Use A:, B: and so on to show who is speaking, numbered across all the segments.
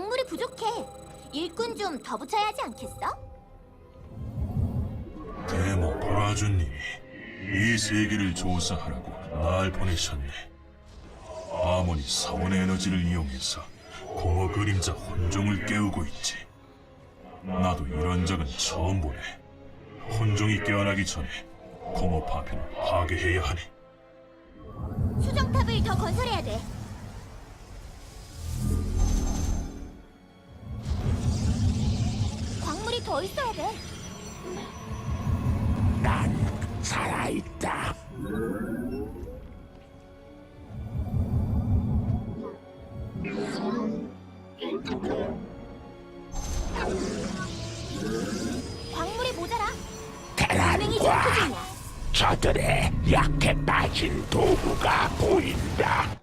A: 광물이 부족해. 일꾼 좀 더 붙여야 하지 않겠어?
B: 데모 브라주님이 이 세계를 조사하라고 날 보내셨네. 아몬이 사원의 에너지를 이용해서 공허 그림자 혼종을 깨우고 있지. 나도 이런 적은 처음 보네. 혼종이 깨어나기 전에 공허 파편을 파괴해야 하네.
A: 수정탑을 더 건설해야 돼. 더 있어야 돼.
C: 난 살아있다.
A: 광물이 모자라.
C: 대란과
A: 동맹이 전투 중이야.
C: 저들의 약해 빠진 도구가 보인다.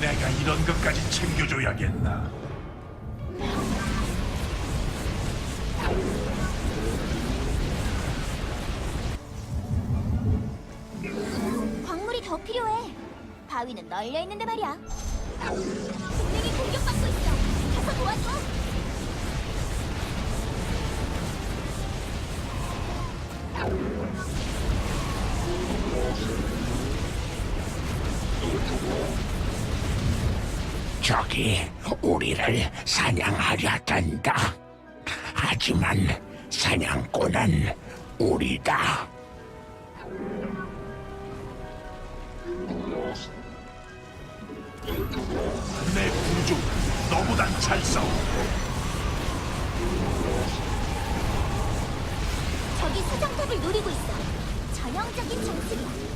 D: 내가 이런 것까지 챙겨줘야겠나?
A: 광물이 더 필요해. 바위는 널려 있는데 말이야. 동맹이 공격받고 있어. 가서 도와줘.
C: 적이 우리를 사냥하려단다. 하지만 사냥꾼은 우리다.
D: 내 부족 너보단 잘 싸워.
A: 저기 수정탑을 노리고 있어. 전형적인 장치야.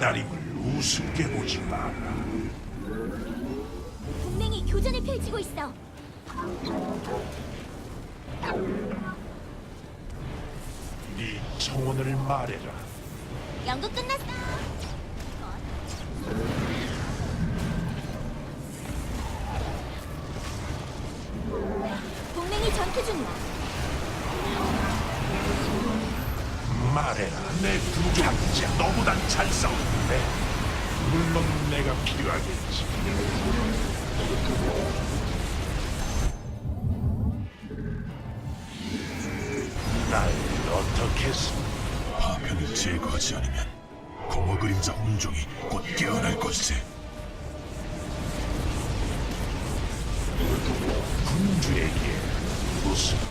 D: 팔다림을 우습게 보지 마라.
A: 동맹이 교전을 펼치고 있어.
D: 네 청혼을 말해라.
A: 연극 끝났어. 동맹이 전투 중이야.
D: 말해라. 내 부족 장자 너보단 잘 싸우는데. 물론 내가 필요하겠지. 날 어떻게 써?
B: 파편을 제거하지 않으면 공허 그림자 혼종이 곧 깨어날 것이지.
D: 군주에게 무슨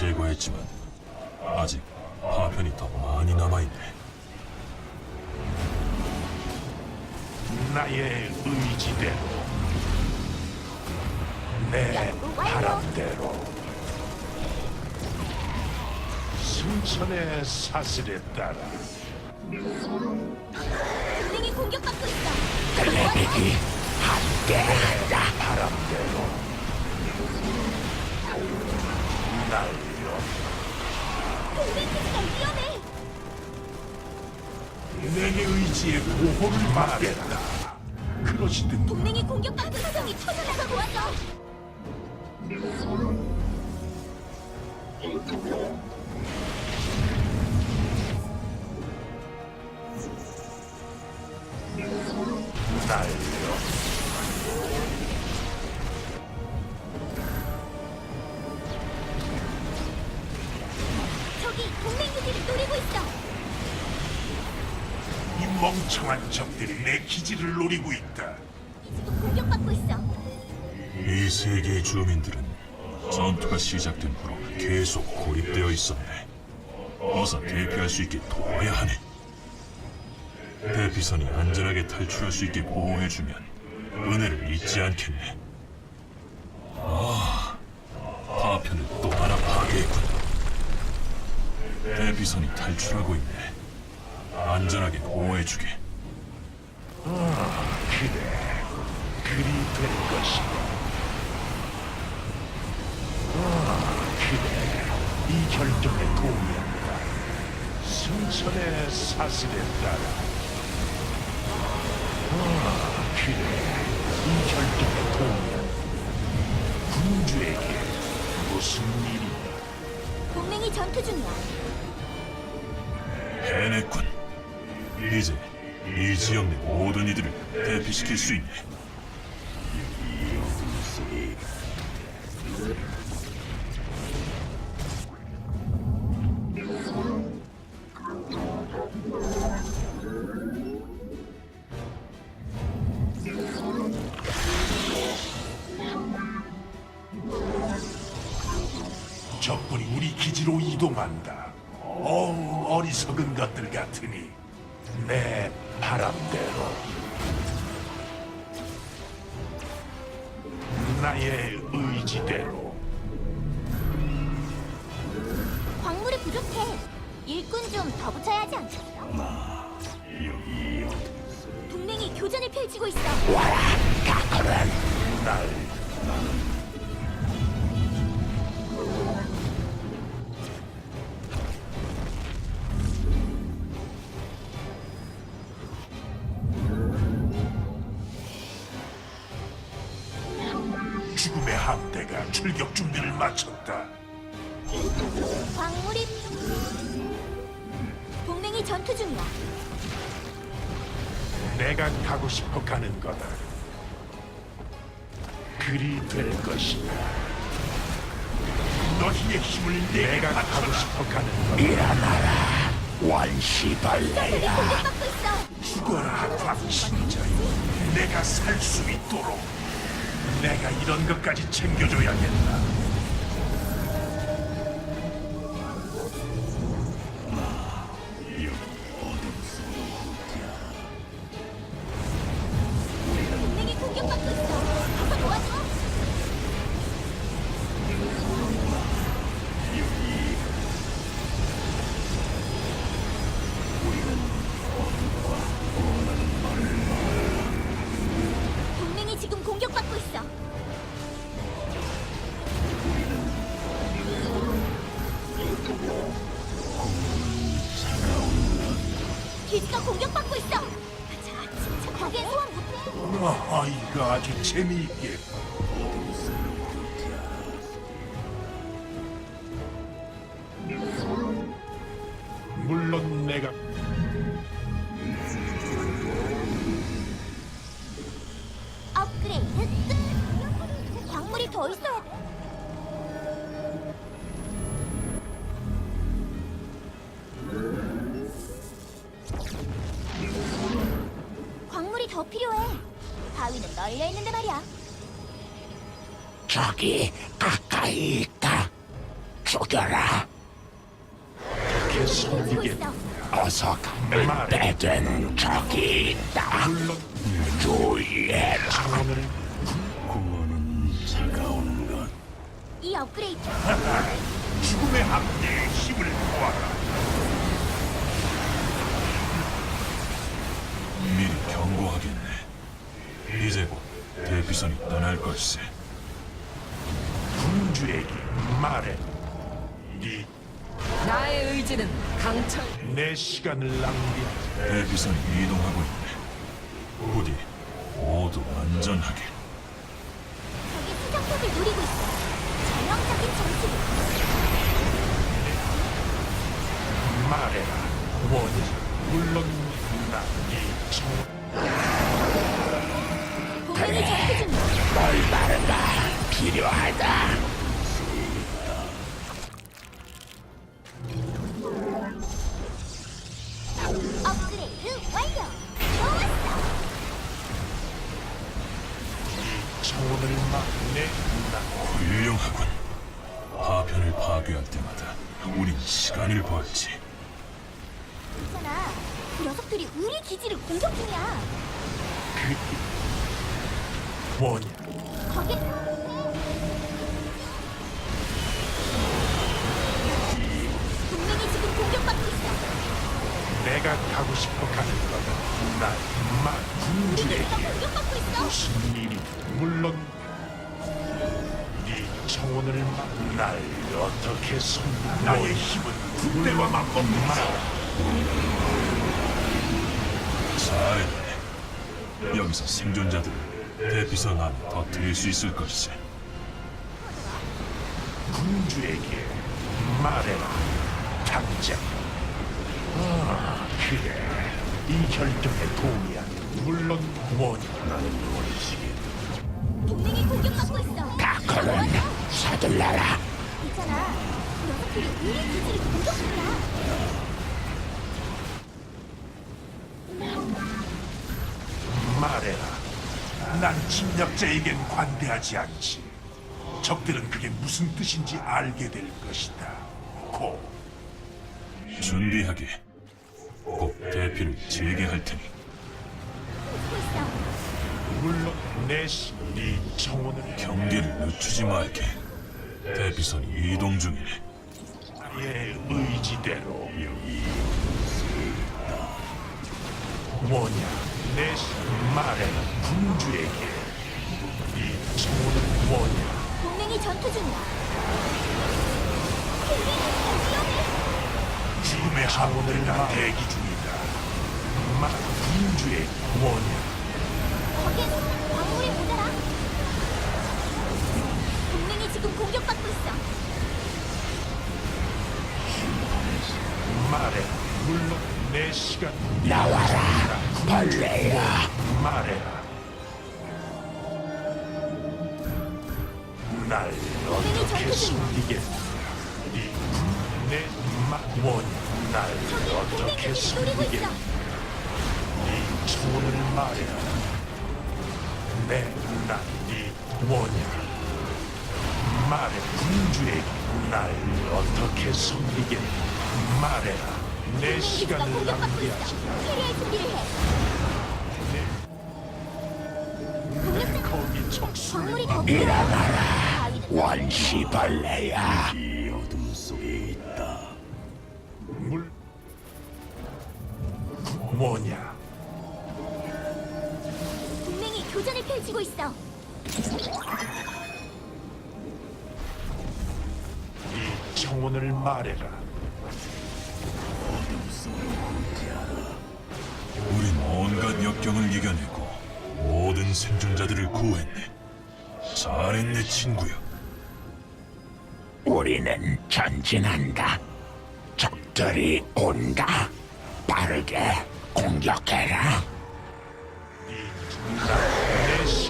B: 제거했지만 아직 파편이 더 많이 남아있네.
D: 나의 의지대로 내 바람대로 승천의 사슬에 따라
A: 동맹이 공격받고 있어.
C: 레벨이 함께한다.
D: 바람대로 날려
A: 동맹 기지가 위험해.
D: 내게 의지의 보호를 받겠다 그러시든
A: 동맹이 공격받고 사정이 터져나가 도와줘.
D: 날 이 멍청한 적들이 내 기지를 노리고 있다
A: 지금 공격받고 있어.
B: 이 세계의 주민들은 전투가 시작된 후로 계속 고립되어 있었네. 어서 대피할 수 있게 도와야 하네. 대피선이 안전하게 탈출할 수 있게 보호해주면 은혜를 잊지 않겠네. 아, 파편을 또 하나 파괴했군. 대피선이 탈출하고 있네. 안전하게 보호해주게.
D: 그래, 그리 될 것이다. 아, 그래, 이 결정에 동의한다. 승천의 사슬에 따라. 아, 그래, 이 결정에 동의한다. 군주에게 무슨 일이냐?
A: 동맹이 전투 중이야.
B: 해냈군. 이제 이 지역 내 모든 이들을 대피시킬 수 있네.
D: 적군이 우리 기지로 이동한다. 어우, 어리석은 것들 같으니 내 바람대로 나의 의지대로
A: 광물이 부족해. 일꾼 좀 더 붙여야 하지 않겠어? 동맹이 교전을 펼치고 있어.
C: 와라, 다크는
D: 날 가 가고 싶어 가는 거다. 그리 될 것이다. 너희의 힘을 내가 가고 싶어 가는 거다.
C: 일어나라, 원시벌레야.
A: 공격받고 있어.
D: 죽어라, 박신자여. 내가 살 수 있도록 내가 이런 것까지 챙겨줘야겠다.
A: 공격받고 있어.
D: 재미있게.
C: 저기 가까이 있다. 죽여라.
D: 섬기겠.
A: 있어.
C: 어서 감을 빼된 적이 있다. 주의해라.
D: 창원을
A: 이 업그레이드
D: 죽음의 함대의 힘을 모아라.
B: 미리 경고하겠네. 이제 곧 대피선이 떠날 걸세.
D: 군주에게 말해. 네,
E: 나의 의지는 강철
D: 내 시간을 낭비하지.
B: 대피선이 이동하고 있네. 부디 모두 안전하게.
A: 저기 수정탑을 노리고 있어. 전형적인 정수리.
D: 말해라. 원지. 물론 나이 청.
A: 동맹이 전투 중이야.
C: 멀바르가 필요하다.
D: 뭐냐?
A: 거기 동맹이 지금 공격받고 있어.
D: 내가 가고 싶어 가는 거다.
A: 우리
D: 군주에게
A: 기지가 공격받고 있어.
D: 무슨 일이 물론 네 청혼을 막- 날 어떻게 손 나의 힘은 군대와 맞먹는다.
B: 여기서 생존자들을 대피선 안에 터뜨릴 수 있을 것이지.
D: 군주에게 말해라. 당장. 아, 그래. 이 결정에 동의한 물론 뭐냐.
A: 동맹이 공격받고 있어.
C: 다크는 서둘러라.
A: 있잖아. 그 녀석들이 우리 기지를 공격 중이야.
D: 말해라. 난 침략자에겐 관대하지 않지. 적들은 그게 무슨 뜻인지 알게 될 것이다. 고.
B: 준비하게. 꼭 대피를 재개할 테니.
D: 물론 내 시 네 청혼을
B: 경계를 늦추지 말게. 대피선이 이동 중이네.
D: 나의 의지대로 뭐냐 내시 말해라 군주에게. 네 청혼은 뭐냐
A: 동맹이 전투 중이야.
D: 죽음의 나 대기 중이다. 말 군주에게 뭐냐 네 초를 말해라 내난네 뭐냐? 말해 군주에게 날 어떻게 숨기겠나 말해라. 내 시간을
A: 공격받고
D: 낭비하지
A: 있어. 캐리할 준비를 해.
D: 내 거기 적수를
A: 광물이 더 필요해. 바위는
C: 원시벌레야.
D: 물. 뭐냐
A: 교전을 펼치고 있어.
D: 네 청혼을 말해라
B: 우린 온갖 역경을 이겨내고 모든 생존자들을 구했네. 잘했네, 친구야.
C: 우리는 전진한다. 적들이 온다. 빠르게 공격해라.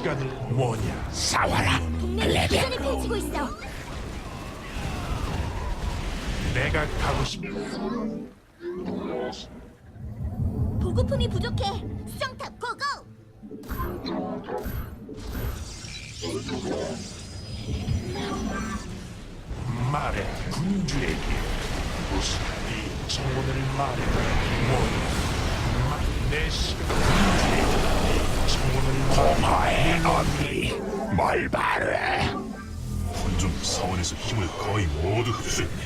D: 내 시간을 뭐냐
C: 싸워라,
A: 동맹이
C: 레벨.
A: 펼치고 있어.
D: 내가 가고 싶
A: 보급품이 부족해. 수정탑 고고.
D: 말해 군주에게 무슨 네 청혼을 말해라 뭐냐 마- 내 시간 군주
C: 공허의 어미, 뭘 바래?
B: 혼종 사원에서 힘을 거의 모두 흡수했네.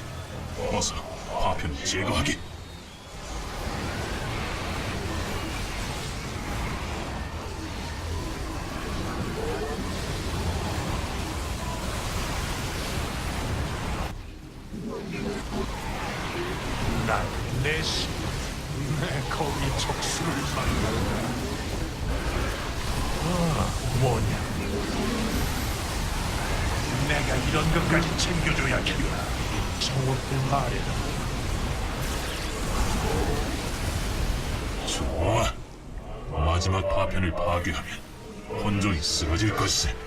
B: 어서 파편을 제거하게.
D: 난내 시, 내 거기 적수를 만난다. 아, 뭐냐? 내가 이런 것까지 챙겨줘야겠다. 청혼을 말해라.
B: 좋아. 마지막 파편을 파괴하면 혼종이 쓰러질 것이지.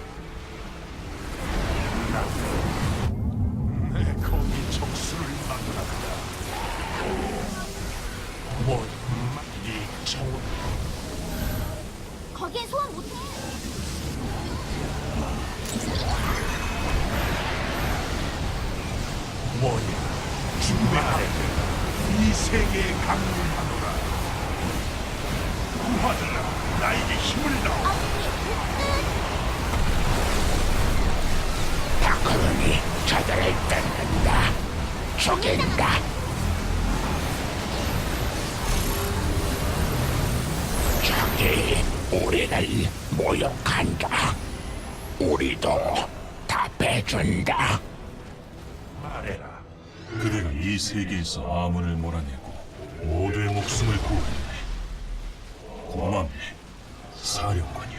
D: 뭐냐? 이 세계에 강림하노라. 구하들아, 나에게 힘을 다오.
C: 다크론이 저들을 뜯는다. 죽인다. 적이 우리를 모욕한다. 우리도 답해준다.
D: 말해라.
B: 그대가 이 세계에서 아문을 몰아내고 모두의 목숨을 구했네. 고맙네, 사령관이여.